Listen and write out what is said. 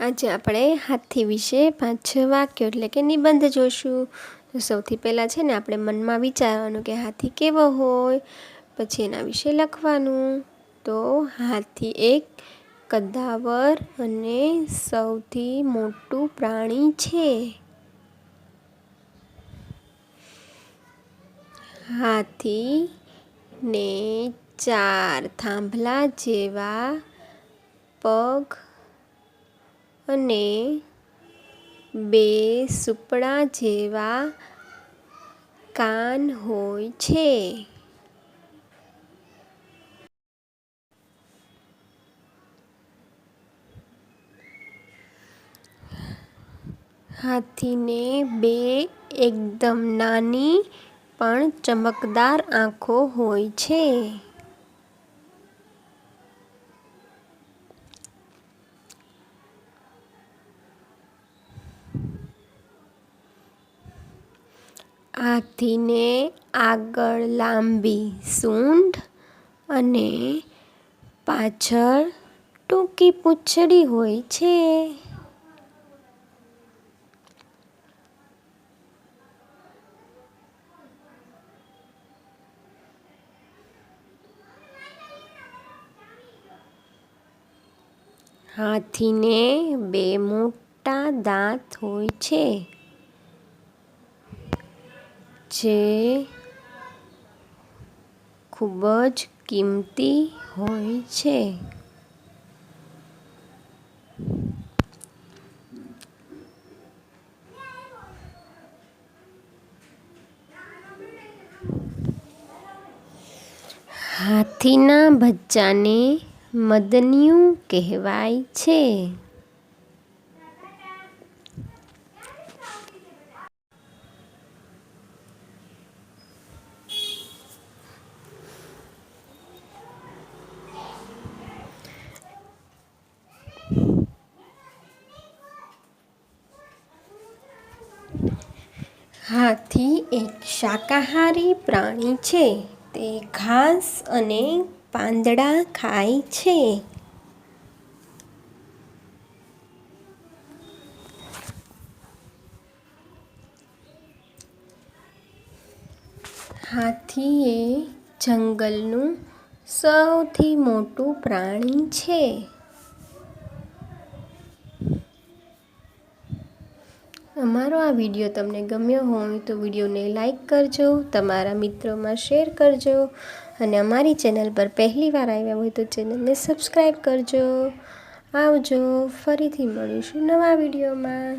આજે આપણે હાથી વિશે પાંચ છ વાક્યો એટલે કે નિબંધ જોશું તો સૌથી પહેલાં છે ને આપણે મનમાં વિચારવાનું કે હાથી કેવો હોય, પછી એના વિશે લખવાનું. તો હાથી એક કદાવર અને સૌથી મોટું પ્રાણી છે. હાથી ને ચાર થાંભલા જેવા પગ અને બે સુપડા જેવા કાન હોય છે. હાથીને બે એકદમ નાની પણ ચમકદાર આંખો હોય છે. હાથીને આગળ લાંબી સૂંઢ અને પાછળ ટૂંકી પૂંછડી હોય છે. હાથીને બે મોટા દાંત હોય છે. જે ખૂબ જ કિંમતી હોય છે. હાથીના બચ્ચાને મદનિયું કહેવાય છે. હાથી એક શાકાહારી પ્રાણી છે. તે ઘાસ અને પાંદડા ખાય છે. હાથી એ જંગલનું સૌથી મોટું પ્રાણી છે. અમારો આ વીડિયો તમને ગમ્યો હોય તો વિડીયોને લાઇક કરજો, તમારા મિત્રોમાં શેર કરજો અને અમારી ચેનલ પર પહેલી વાર આવ્યા હોય તો ચેનલને સબસ્ક્રાઈબ કરજો. આવજો, ફરીથી મળીશું નવા વિડીયોમાં.